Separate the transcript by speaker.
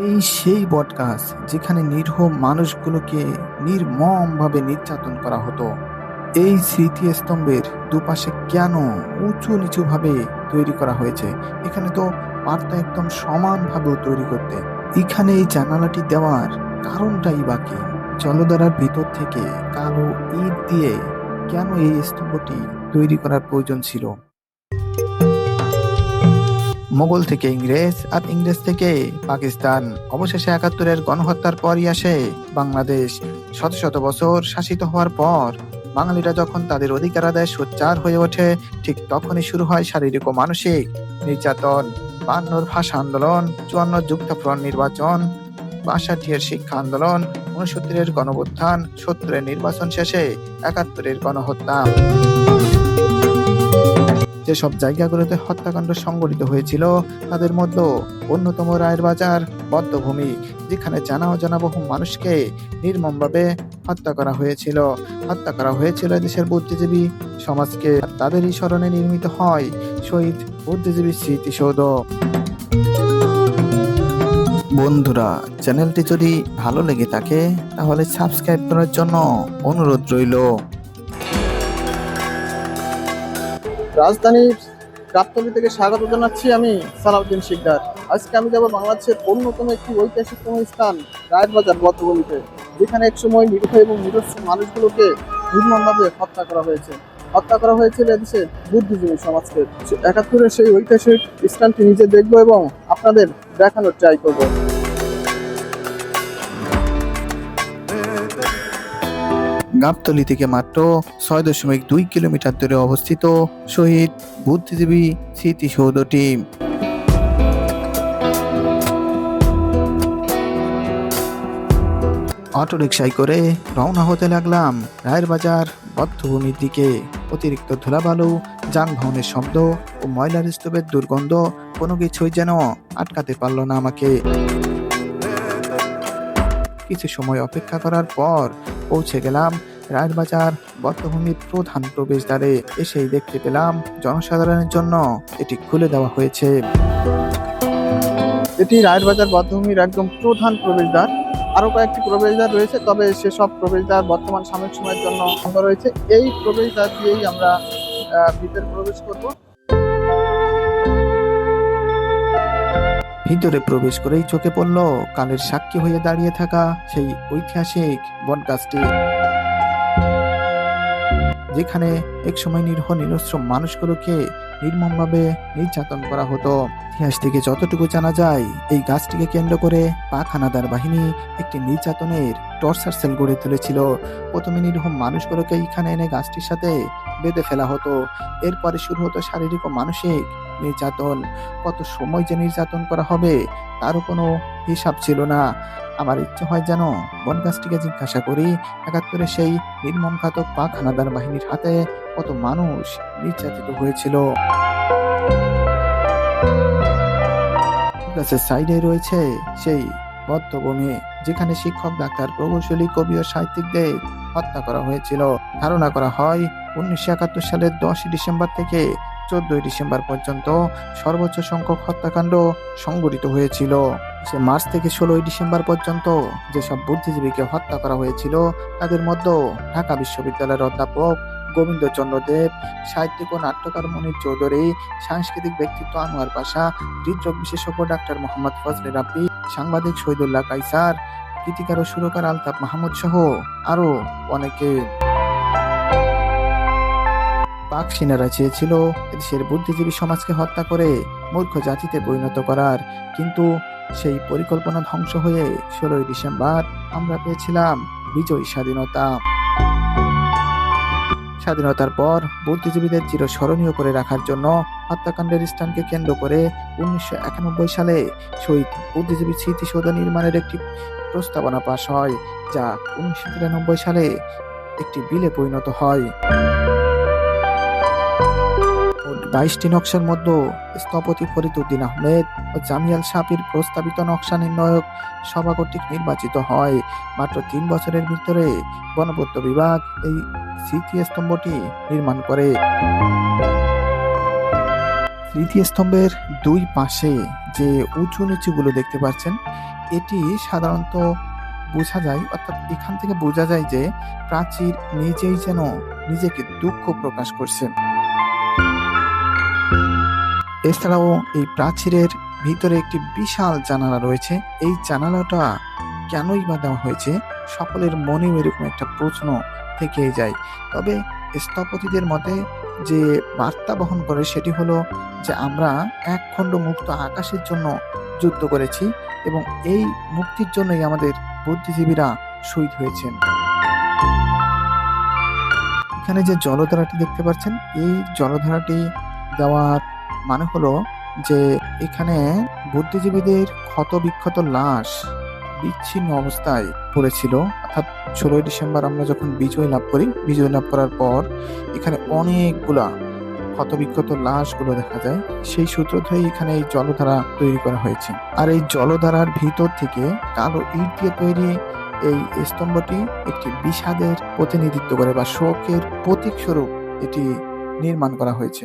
Speaker 1: এই সেই বটগাছ যেখানে নিরীহ মানুষগুলোকে নির্মমভাবে নির্যাতন করা হতো। এই স্মৃতিস্তম্ভের দুপাশে কেন উঁচু নিচুভাবে তৈরি করা হয়েছে? এখানে তো পারত একদম সমানভাবেও তৈরি করতে। এখানে এই জানালাটি দেওয়ার কারণটাই বাকি জলধারার ভিতর থেকে কালো ইট দিয়ে কেন এই স্তম্ভটি তৈরি করার প্রয়োজন ছিল? মোগল থেকে ইংরেজ আর ইংরেজ থেকে পাকিস্তান। অবশেষে একাত্তরের গণহত্যার পরই আসে বাংলাদেশ। শত শত বছর শাসিত হওয়ার পর বাঙালিরা যখন তাদের অধিকার আদায় সোচ্চার হয়ে ওঠে, ঠিক তখনই শুরু হয় শারীরিক ও মানসিক নির্যাতন। বান্নর ভাষা আন্দোলন, চুয়ান্ন যুক্তফ্রন্ট নির্বাচন বাষট্টির শিক্ষা আন্দোলন উনসত্তরের গণভ্যুত্থান, সত্তরের নির্বাচন শেষে একাত্তরের গণহত্যা। যেসব জায়গাগুলোতে হত্যাকাণ্ড সংঘটিত হয়েছিল, তাদের মধ্যে অন্যতম রায়ের বাজার বদ্ধভূমি, যেখানে জানা অজানা বহু মানুষকে নির্মমভাবে হত্যা করা হয়েছিল। হত্যা করা হয়েছিল দেশের বুদ্ধিজীবী সমাজকে তাদেরই স্মরণে নির্মিত হয় শহীদ বুদ্ধিজীবী স্মৃতিসৌধ। বন্ধুরা, চ্যানেলটি যদি ভালো লেগে থাকে, তাহলে সাবস্ক্রাইব করার জন্য অনুরোধ রইল।
Speaker 2: রাজধানীর গাবতলী থেকে স্বাগত জানাচ্ছি আমি সালাউদ্দিন শিকদার। আজকে আমি যাব বাংলাদেশের অন্যতম একটি ঐতিহাসিকতম স্থান রায়ের বাজার বদ্ধভূমিতে, যেখানে একসময় নিরীহ এবং নিরস্ত্র মানুষগুলোকে নির্মমভাবে হত্যা করা হয়েছে। হত্যা করা হয়েছিল এদেশের বুদ্ধিজীবী সমাজকে। একাত্তরের সেই ঐতিহাসিক স্থানটি নিজে দেখব এবং আপনাদের দেখানোর ট্রাই করব।
Speaker 1: গাবতলী থেকে মাত্র ছয় দশমিক দুই কিলোমিটার দূরে অবস্থিত শহীদ বুদ্ধিজীবী স্মৃতিসৌধটি অটোরিকশায় করে রওনা হতে লাগলাম রায়ের বাজার বদ্ধভূমির দিকে। অতিরিক্ত ধুলাবালু, যানবাহনের শব্দ ও ময়লার স্তূপের দুর্গন্ধ কোনো কিছুই যেন আটকাতে পারল না আমাকে। কিছু সময় অপেক্ষা করার পর পৌঁছে গেলাম রায়ের বাজার বদ্ধভূমির প্রধান প্রবেশদ্বারে এসেই দেখতে পেলাম জনসাধারণের জন্য এটি খুলে দেওয়া হয়েছে।
Speaker 2: এটি রায়ের বাজার বদ্ধভূমির একদম প্রধান প্রবেশদ্বার। আরও কয়েকটি প্রবেশদ্বার রয়েছে, তবে সেসব প্রবেশদ্বার বর্তমান সাময়িক সময়ের জন্য বন্ধ রয়েছে। এই প্রবেশদ্বার দিয়েই আমরা ভিতরে প্রবেশ করব।
Speaker 1: ভিতরে প্রবেশ করেই চোখে পড়ল কালের সাক্ষী হয়ে দাঁড়িয়ে থাকা সেই ঐতিহাসিক বটগাছটি। যেখানে একসময় নিরহ নিরস্ত্র মানুষগুলোকে নির্মমভাবে নির্যাতন করা হতো। ইতিহাস থেকে যতটুকু জানা যায়, এই গাছটিকে কেন্দ্র করে পাক হানাদার বাহিনী একটি নির্যাতনের টর্চার সেল গড়ে তুলেছিল। প্রথমে নির্ভম মানুষগুলোকে এখানে এনে গাছটির সাথে বেঁধে ফেলা হতো। এরপরে শুরু হতো শারীরিক ও মানসিক নির্যাতন। কত সময় যে নির্যাতন করা হবে, তারও কোনো হিসাব ছিল না। আমার ইচ্ছে হয় যেন বনগাছটিকে জিজ্ঞাসা করি, একাত্তরে সেই নির্মম ঘাতক পাক হানাদার বাহিনীর হাতে কত মানুষ নির্যাতিত হয়েছিল। গাছের সাইডে রয়েছে সেই বদ্ধভূমি, যেখানে শিক্ষক, ডাক্তার, প্রকৌশলী, কবি ও সাহিত্যিকদের হত্যা করা হয়েছিল। ধারণা করা হয়, উনিশশো একাত্তর সালের দশই ডিসেম্বর থেকে চোদ্দই ডিসেম্বর পর্যন্ত সর্বোচ্চ সংখ্যক হত্যাকাণ্ড সংঘটিত হয়েছিল। সে মার্চ থেকে ষোলোই ডিসেম্বর পর্যন্ত যেসব বুদ্ধিজীবীকে হত্যা করা হয়েছিল, তাদের মধ্যে ঢাকা বিশ্ববিদ্যালয়ের অধ্যাপক গোবিন্দচন্দ্র দেব, সাহিত্যিক ও নাট্যকার মনির চৌধুরী, সাংস্কৃতিক ব্যক্তিত্ব আনোয়ার পাশা হৃদরোগ বিশেষজ্ঞ ডাক্তার মোহাম্মদ ফজলে রাব্বি, সাংবাদিক শহীদুল্লাহ কাইসার গীতিকার ও সুরকার আলতাফ মাহমুদ সহ আরও অনেকে পাক সেনারা চেয়েছিল দেশের বুদ্ধিজীবী সমাজকে হত্যা করে মূর্খ জাতিতে পরিণত করার। কিন্তু সেই পরিকল্পনা ধ্বংস হয়ে ষোলোই ডিসেম্বর আমরা পেয়েছিলাম বিজয়ী স্বাধীনতা। স্বাধীনতার পর বুদ্ধিজীবীদের চিরস্মরণীয় করে রাখার জন্য হত্যাকাণ্ডের স্থানকে কেন্দ্র করে উনিশশো একানব্বই সালে শহীদ বুদ্ধিজীবী স্মৃতিসৌধ নির্মাণের একটি প্রস্তাবনা পাশ হয়, যা উনিশশো তিরানব্বই সালে একটি বিলে পরিণত হয়। বাইশটি নকশার মধ্যে স্থপতি ফরিদউদ্দিন আহমেদ ও জামিয়াল সাপির প্রস্তাবিত নকশা নির্ণয়ক সভা কর্তৃক নির্বাচিত হয়। মাত্র তিন বছরের ভিতরে গণপূর্ত বিভাগ এই স্মৃতিস্তম্ভটি নির্মাণ করে। স্মৃতিস্তম্ভের দুই পাশে যে উঁচু নিচুগুলো দেখতে পাচ্ছেন এটি সাধারণত বোঝা যায়, অর্থাৎ এখান থেকে বোঝা যায় যে প্রাচীর নিজেই যেন নিজেকে দুঃখ প্রকাশ করছে। এছাড়াও এই প্রাচীরের ভিতরে একটি বিশাল জানালা রয়েছে। এই জানালাটা কেনই বা দেওয়া হয়েছে? সকলের মনেও এরকম একটা প্রশ্ন থেকে যায়। তবে স্থপতিদের মতে যে বার্তা বহন করে সেটি হলো যে আমরা এক খণ্ড মুক্ত আকাশের জন্য যুদ্ধ করেছি এবং এই মুক্তির জন্যই আমাদের বুদ্ধিজীবীরা শহীদ হয়েছেন। এখানে যে জলধারাটি দেখতে পাচ্ছেন, এই জলধারাটি দেওয়ার মানে হলো যে এখানে বুদ্ধিজীবীদের ক্ষত বিক্ষত লাশ বিচ্ছিন্ন অবস্থায় পড়েছিল। অর্থাৎ ষোলোই ডিসেম্বর আমরা যখন বিজয় লাভ করি, বিজয় লাভ করার পর এখানে অনেকগুলা ক্ষতবিক্ষত লাশগুলো দেখা যায়, সেই সূত্র ধরেই এখানে এই জলধারা তৈরি করা হয়েছে। আর এই জলধারার ভিতর থেকে কালো ইট দিয়ে তৈরি এই স্তম্ভটি একটি বিষাদের প্রতিনিধিত্ব করে বা শোকের প্রতীক স্বরূপ এটি নির্মাণ করা হয়েছে।